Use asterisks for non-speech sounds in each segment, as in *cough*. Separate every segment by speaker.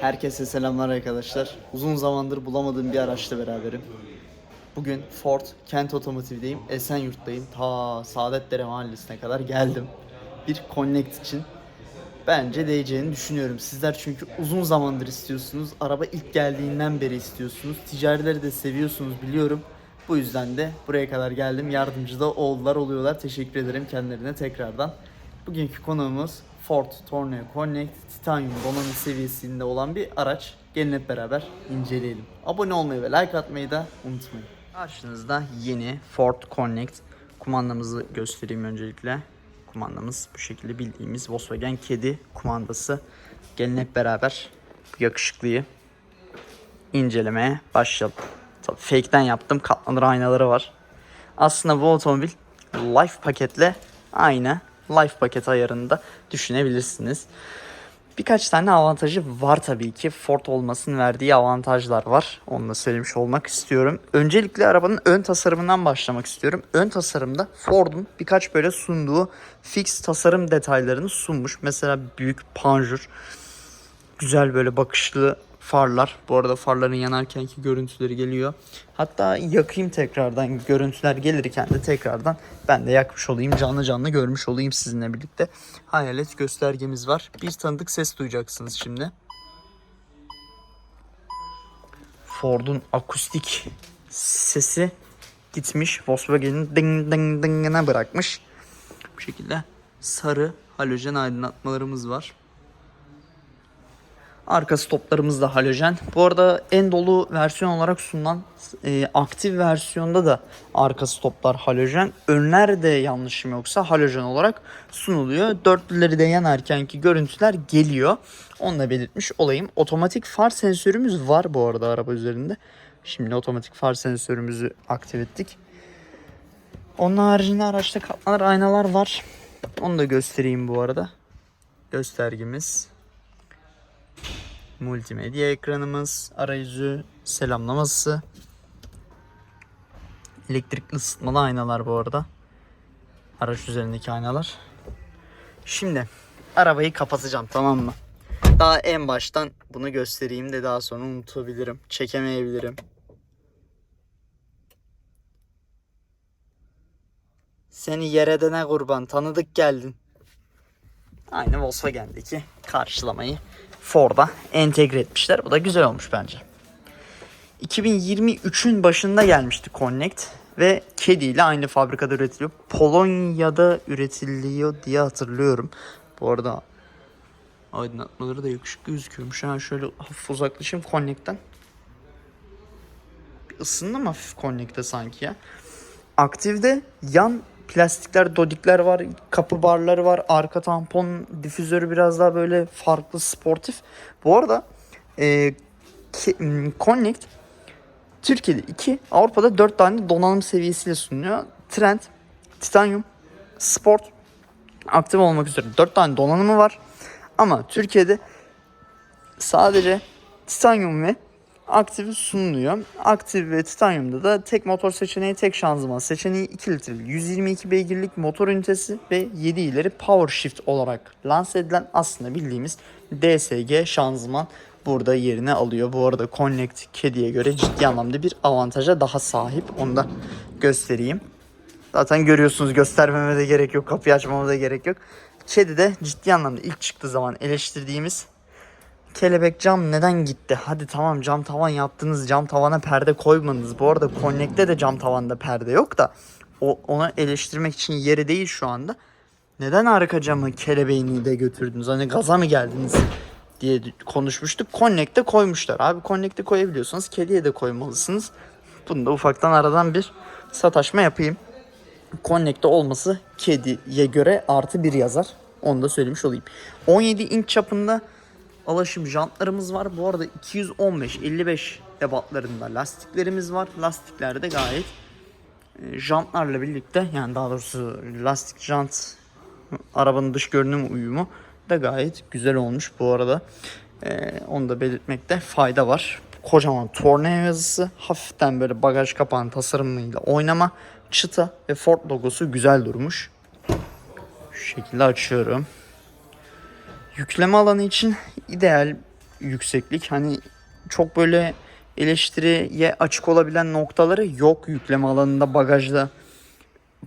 Speaker 1: Herkese selamlar arkadaşlar. Uzun zamandır bulamadığım bir araçla beraberim. Bugün Ford Kent Otomotiv'deyim. Esenyurt'tayım. Ta Saadetdere Mahallesi'ne kadar geldim. Bir Connect için. Bence değeceğini düşünüyorum. Sizler çünkü uzun zamandır istiyorsunuz. Araba ilk geldiğinden beri istiyorsunuz. Ticarileri de seviyorsunuz biliyorum. Bu yüzden de buraya kadar geldim. Yardımcı da oldular, oluyorlar. Teşekkür ederim kendilerine tekrardan. Bugünkü konuğumuz Ford Tourneo Connect Titanium donanım seviyesinde olan bir araç. Gelin hep beraber inceleyelim. Abone olmayı ve like atmayı da unutmayın. Karşınızda yeni Ford Connect kumandamızı göstereyim öncelikle. Kumandamız bu şekilde bildiğimiz Volkswagen kedi kumandası. Gelin hep beraber bu yakışıklıyı incelemeye başlayalım. Tabii fake'ten yaptım. Katlanır aynaları var. Aslında bu otomobil Life paketle aynı Life paket ayarında düşünebilirsiniz. Birkaç tane avantajı var tabii ki. Ford olmasının verdiği avantajlar var. Onu da söylemiş olmak istiyorum. Öncelikle arabanın ön tasarımından başlamak istiyorum. Ön tasarımda Ford'un birkaç böyle sunduğu fix tasarım detaylarını sunmuş. Mesela büyük panjur, güzel böyle bakışlı farlar. Bu arada farların yanarkenki görüntüleri geliyor. Hatta yakayım tekrardan görüntüler gelirken de tekrardan ben de yakmış olayım. Canlı canlı görmüş olayım sizinle birlikte. Hayalet göstergemiz var. Bir tanıdık ses duyacaksınız şimdi. Ford'un akustik sesi gitmiş. Volkswagen'in ding ding ding'ine bırakmış. Bu şekilde sarı halojen aydınlatmalarımız var. Arka stoplarımız da halojen. Bu arada en dolu versiyon olarak sunulan e, aktif versiyonda da arka stoplar halojen. Önler de yanlışım yoksa halojen olarak sunuluyor. Dörtlüleri de yanarkenki görüntüler geliyor. Onu da belirtmiş olayım. Otomatik far sensörümüz var bu arada araba üzerinde. Şimdi otomatik far sensörümüzü aktif ettik. Onun haricinde araçta katlanır aynalar var. Onu da göstereyim bu arada. Göstergimiz multimedya ekranımız, arayüzü, selamlaması, elektrikli ısıtmalı aynalar bu arada. Araç üzerindeki aynalar. Şimdi arabayı kapatacağım tamam mı? Daha en baştan bunu göstereyim de daha sonra unutabilirim, çekemeyebilirim. Seni yere dene kurban tanıdık geldin. Aynı Volkswagen'deki karşılamayı Ford'a entegre etmişler. Bu da güzel olmuş bence. 2023'ün başında gelmişti Connect ve kedi ile aynı fabrikada üretiliyor. Polonya'da üretiliyor diye hatırlıyorum. Bu arada aydınlatmaları da yakışıklı gözüküyormuş. Ha şöyle hafif uzaklaşayım Connect'ten. Bir ısındı mı hafif Connect'te sanki ya? Aktifde yan plastikler, dodikler var, kapı barları var, arka tampon difüzörü biraz daha böyle farklı, sportif. Bu arada e, Connect Türkiye'de 2, Avrupa'da 4 tane donanım seviyesiyle sunuyor. Trend, Titanium, Sport aktif olmak üzere 4 tane donanımı var. Ama Türkiye'de sadece Titanium ve aktif sunuluyor. Aktif ve titanyumda da tek motor seçeneği, tek şanzıman seçeneği 2 litrelik 122 beygirlik motor ünitesi ve 7 ileri power shift olarak lanse edilen aslında bildiğimiz DSG şanzıman burada yerini alıyor. Bu arada Connect kediye göre ciddi anlamda bir avantaja daha sahip. Onu da göstereyim. Zaten görüyorsunuz göstermeme de gerek yok. Kapıyı açmama da gerek yok. Kedi de ciddi anlamda ilk çıktığı zaman eleştirdiğimiz kelebek cam neden gitti? Hadi tamam cam tavan yaptınız. Cam tavana perde koymadınız. Bu arada Connect'te de cam tavanda perde yok da o ona eleştirmek için yeri değil şu anda. Neden arka camı kelebeğini de götürdünüz? Hani gaza mı geldiniz diye konuşmuştuk. Connect'te koymuşlar. Abi Connect'te koyabiliyorsanız kediye de koymalısınız. Bunu da ufaktan aradan bir sataşma yapayım. Connect'te olması kediye göre artı bir yazar. Onu da söylemiş olayım. 17 inç çapında alaşım jantlarımız var. Bu arada 215-55 ebatlarında lastiklerimiz var. Lastikler de gayet e, jantlarla birlikte yani daha doğrusu lastik jant arabanın dış görünüm uyumu da gayet güzel olmuş bu arada. E, onu da belirtmekte fayda var. Kocaman torneo yazısı, hafiften böyle bagaj kapağının tasarımıyla oynama, çıta ve Ford logosu güzel durmuş. Şu şekilde açıyorum. Yükleme alanı için ideal yükseklik. Hani çok böyle eleştiriye açık olabilen noktaları yok yükleme alanında bagajda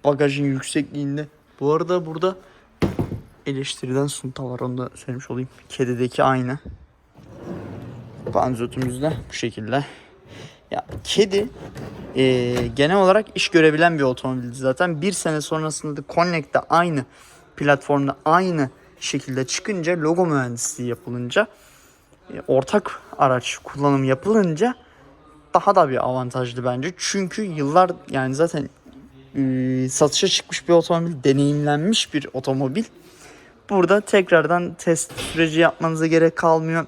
Speaker 1: bagajın yüksekliğinde. Bu arada burada eleştiriden sunta var onu da söylemiş olayım. Kedideki aynı. Panzotumuz da bu şekilde. Ya kedi e, genel olarak iş görebilen bir otomobildi zaten. Bir sene sonrasında da Connect'te aynı platformda aynı şekilde çıkınca logo mühendisliği yapılınca e, ortak araç kullanım yapılınca daha da bir avantajlı bence. Çünkü yıllar yani zaten e, satışa çıkmış bir otomobil, deneyimlenmiş bir otomobil. Burada tekrardan test süreci yapmanıza gerek kalmıyor.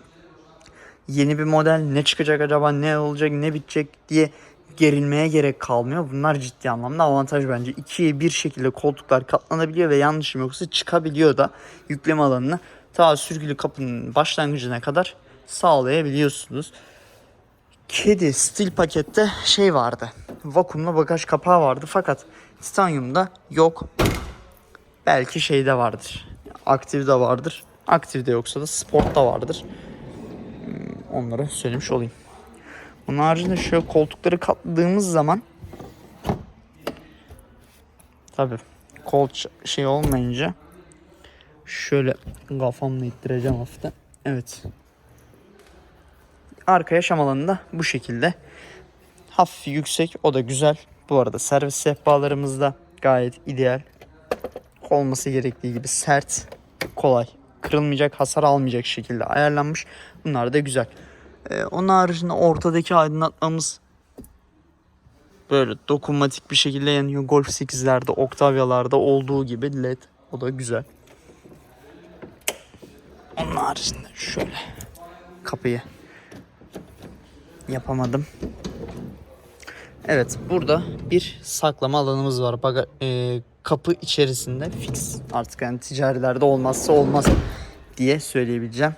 Speaker 1: Yeni bir model ne çıkacak acaba, ne olacak, ne bitecek diye gerilmeye gerek kalmıyor. Bunlar ciddi anlamda avantaj bence. İkiye bir şekilde koltuklar katlanabiliyor ve yanlışım yoksa çıkabiliyor da yükleme alanını ta sürgülü kapının başlangıcına kadar sağlayabiliyorsunuz. Kedi stil pakette şey vardı. Vakumlu bagaj kapağı vardı fakat titanyumda yok. Belki şeyde vardır. Aktifde vardır. Aktifde yoksa da sportta vardır. Hmm, Onları söylemiş olayım. Bunun haricinde şöyle koltukları katladığımız zaman tabi kol şey olmayınca şöyle kafamla ittireceğim hafiften. Evet. Arka yaşam alanı da bu şekilde. Hafif yüksek o da güzel. Bu arada servis sehpalarımız da gayet ideal. Olması gerektiği gibi sert, kolay, kırılmayacak, hasar almayacak şekilde ayarlanmış. Bunlar da güzel. Ee, onun haricinde ortadaki aydınlatmamız böyle dokunmatik bir şekilde yanıyor. Golf 8'lerde, Octavia'larda olduğu gibi led. O da güzel. Onun haricinde şöyle kapıyı yapamadım. Evet burada bir saklama alanımız var. Baga, e, kapı içerisinde fix artık yani ticarilerde olmazsa olmaz diye söyleyebileceğim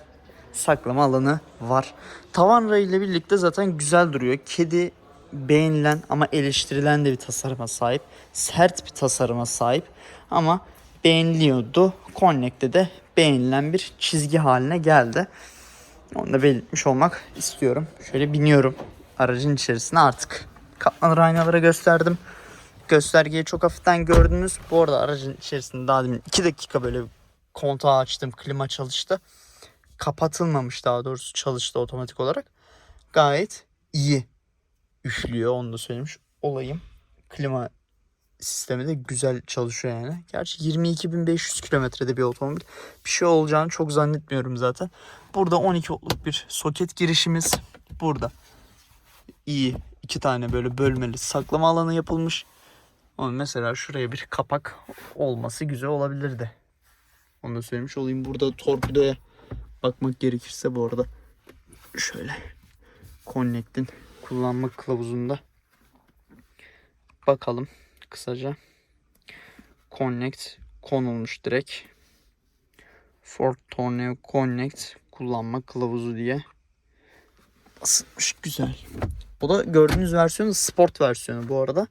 Speaker 1: saklama alanı var. Tavan rayıyla birlikte zaten güzel duruyor. Kedi beğenilen ama eleştirilen de bir tasarıma sahip. Sert bir tasarıma sahip ama beğeniliyordu. Connect'te de beğenilen bir çizgi haline geldi. Onu da belirtmiş olmak istiyorum. Şöyle biniyorum aracın içerisine artık. Katlanır aynaları gösterdim. Göstergeyi çok hafiften gördünüz. Bu arada aracın içerisinde daha demin 2 dakika böyle kontağı açtım. Klima çalıştı. Kapatılmamış daha doğrusu çalıştı otomatik olarak. Gayet iyi üflüyor onu da söylemiş olayım. Klima sistemi de güzel çalışıyor yani. Gerçi 22.500 kilometrede bir otomobil. Bir şey olacağını çok zannetmiyorum zaten. Burada 12 voltluk bir soket girişimiz. Burada iyi iki tane böyle bölmeli saklama alanı yapılmış. Ama mesela şuraya bir kapak olması güzel olabilirdi. Onu da söylemiş olayım. Burada torpidoya bakmak gerekirse bu arada şöyle Connect'in kullanma kılavuzunda bakalım kısaca. Connect konulmuş direkt. Ford Tornado Connect kullanma kılavuzu diye basılmış güzel. Bu da gördüğünüz versiyonu sport versiyonu bu arada.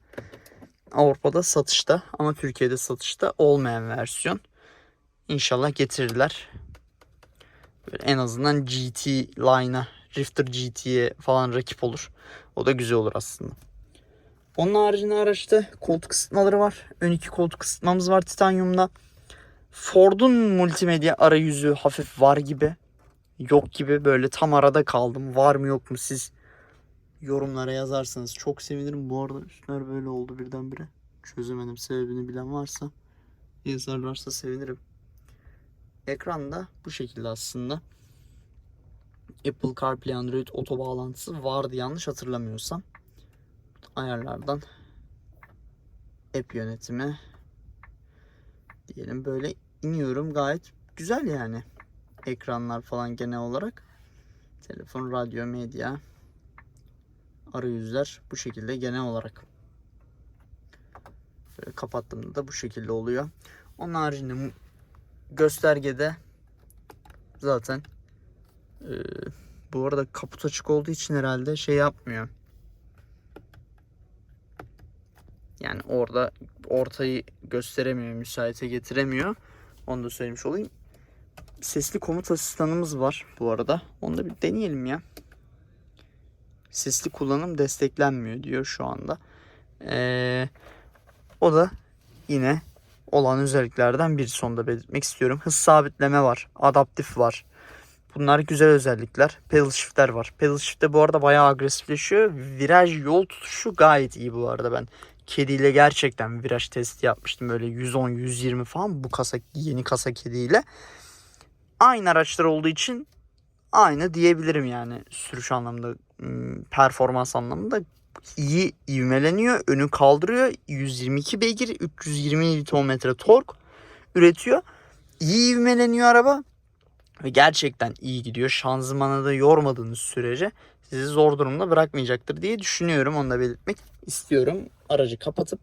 Speaker 1: Avrupa'da satışta ama Türkiye'de satışta olmayan versiyon. İnşallah getirirler. En azından GT line'a, Drifter GT'ye falan rakip olur. O da güzel olur aslında. Onun haricinde araçta koltuk ısıtmaları var. Ön iki koltuk ısıtmamız var titanyumda. Ford'un multimedya arayüzü hafif var gibi. Yok gibi böyle tam arada kaldım. Var mı yok mu siz yorumlara yazarsanız çok sevinirim. Bu arada üstler böyle oldu birdenbire. Çözemedim sebebini bilen varsa yazarlarsa sevinirim. Ekranda bu şekilde aslında. Apple CarPlay Android Auto bağlantısı vardı yanlış hatırlamıyorsam. Ayarlardan app yönetimi diyelim böyle iniyorum gayet güzel yani. Ekranlar falan genel olarak. Telefon, radyo, medya, arayüzler bu şekilde genel olarak. Böyle kapattığımda da bu şekilde oluyor. Onun haricinde göstergede zaten e, bu arada kaput açık olduğu için herhalde şey yapmıyor. Yani orada ortayı gösteremiyor, müsaite getiremiyor. Onu da söylemiş olayım. sesli komut asistanımız var bu arada. Onu da bir deneyelim ya. Sesli kullanım desteklenmiyor diyor şu anda. Ee, o da yine olan özelliklerden birisi onu da belirtmek istiyorum. Hız sabitleme var. Adaptif var. Bunlar güzel özellikler. Pedal shift'ler var. Pedal shift'te bu arada bayağı agresifleşiyor. Viraj yol tutuşu gayet iyi bu arada ben. Kediyle gerçekten viraj testi yapmıştım. Böyle 110-120 falan bu kasa yeni kasa kediyle. Aynı araçlar olduğu için aynı diyebilirim yani sürüş anlamında, ım, performans anlamında iyi ivmeleniyor, önü kaldırıyor. 122 beygir, 320 Nm tork üretiyor. İyi ivmeleniyor araba ve gerçekten iyi gidiyor. Şanzımanı da yormadığınız sürece sizi zor durumda bırakmayacaktır diye düşünüyorum. Onu da belirtmek istiyorum. Aracı kapatıp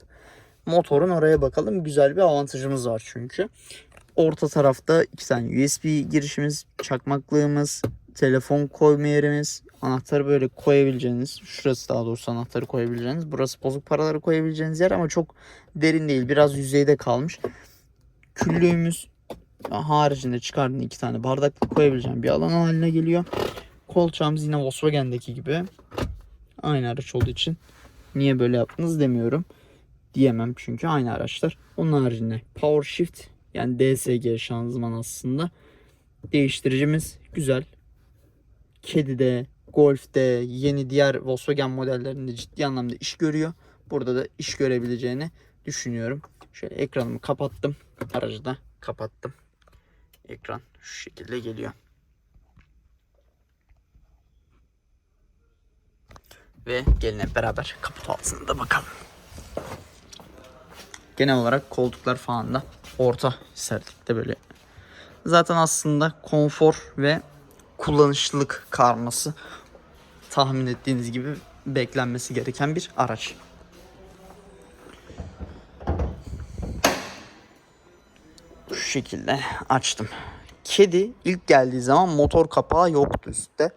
Speaker 1: motorun oraya bakalım. Güzel bir avantajımız var çünkü. Orta tarafta iki tane USB girişimiz, çakmaklığımız, telefon koyma yerimiz, anahtarı böyle koyabileceğiniz, şurası daha doğrusu anahtarı koyabileceğiniz, burası bozuk paraları koyabileceğiniz yer ama çok derin değil, biraz yüzeyde kalmış. Küllüğümüz haricinde çıkardığın iki tane bardaklık koyabileceğim bir alan haline geliyor. Kolçağımız yine Volkswagen'deki gibi. Aynı araç olduğu için niye böyle yaptınız demiyorum. Diyemem çünkü aynı araçlar. Onun haricinde Power Shift yani DSG şanzıman aslında. Değiştiricimiz güzel. Kedi'de, Golf'te, yeni diğer Volkswagen modellerinde ciddi anlamda iş görüyor. Burada da iş görebileceğini düşünüyorum. Şöyle ekranımı kapattım. Aracı da kapattım. Ekran şu şekilde geliyor. Ve gelin hep beraber kaput altına da bakalım. Genel olarak koltuklar falan da orta sertlikte böyle. Zaten aslında konfor ve kullanışlılık karması tahmin ettiğiniz gibi beklenmesi gereken bir araç. Şu şekilde açtım. Kedi ilk geldiği zaman motor kapağı yoktu üstte.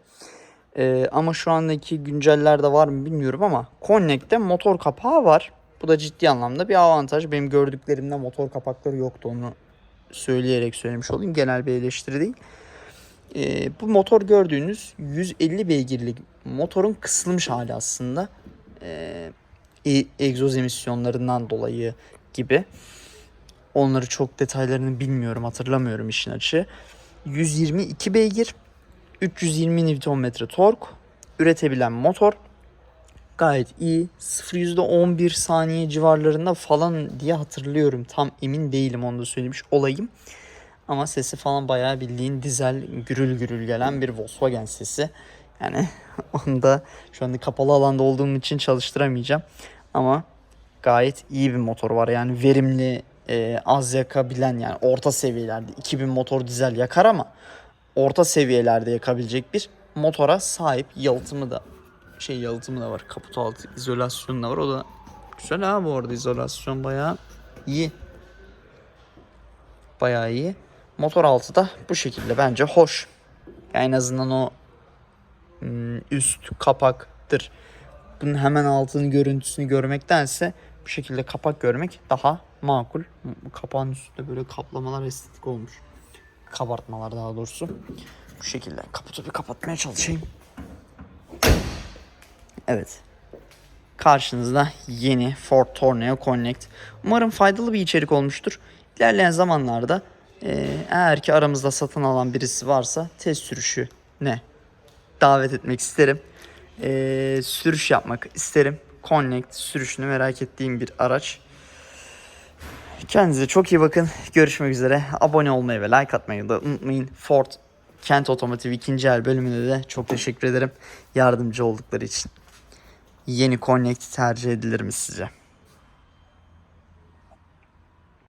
Speaker 1: Ee, ama şu andaki güncellerde var mı bilmiyorum ama Connect'te motor kapağı var. Bu da ciddi anlamda bir avantaj. Benim gördüklerimde motor kapakları yoktu onu söyleyerek söylemiş olayım. Genel bir eleştiri değil. Ee, bu motor gördüğünüz 150 beygirlik motorun kısılmış hali aslında. Ee, e- egzoz emisyonlarından dolayı gibi. Onları çok detaylarını bilmiyorum, hatırlamıyorum işin açığı. 122 beygir, 320 Nm tork üretebilen motor. Gayet iyi. 0 %11 saniye civarlarında falan diye hatırlıyorum. Tam emin değilim onu da söylemiş olayım. Ama sesi falan bayağı bildiğin dizel gürül gürül gelen bir Volkswagen sesi. Yani *laughs* onu da şu anda kapalı alanda olduğum için çalıştıramayacağım. Ama gayet iyi bir motor var. Yani verimli, e, az yakabilen yani orta seviyelerde 2000 motor dizel yakar ama orta seviyelerde yakabilecek bir motora sahip. Yalıtımı da şey yalıtımı da var. Kaput altı izolasyonu da var. O da güzel ha bu arada izolasyon bayağı iyi. Bayağı iyi. Motor altı da bu şekilde bence hoş. Yani en azından o üst kapaktır. Bunun hemen altının görüntüsünü görmektense bu şekilde kapak görmek daha makul. Kapağın üstünde böyle kaplamalar estetik olmuş. Kabartmalar daha doğrusu. Bu şekilde kaputu bir kapatmaya çalışayım. Evet. Karşınızda yeni Ford Tourneo Connect. Umarım faydalı bir içerik olmuştur. İlerleyen zamanlarda eğer ki aramızda satın alan birisi varsa test sürüşü ne davet etmek isterim. E, sürüş yapmak isterim. Connect sürüşünü merak ettiğim bir araç. Kendinize çok iyi bakın. Görüşmek üzere. Abone olmayı ve like atmayı da unutmayın. Ford Kent Otomotiv ikinci el bölümünde de çok teşekkür ederim. Yardımcı oldukları için. Yeni Connect tercih edilir mi sizce?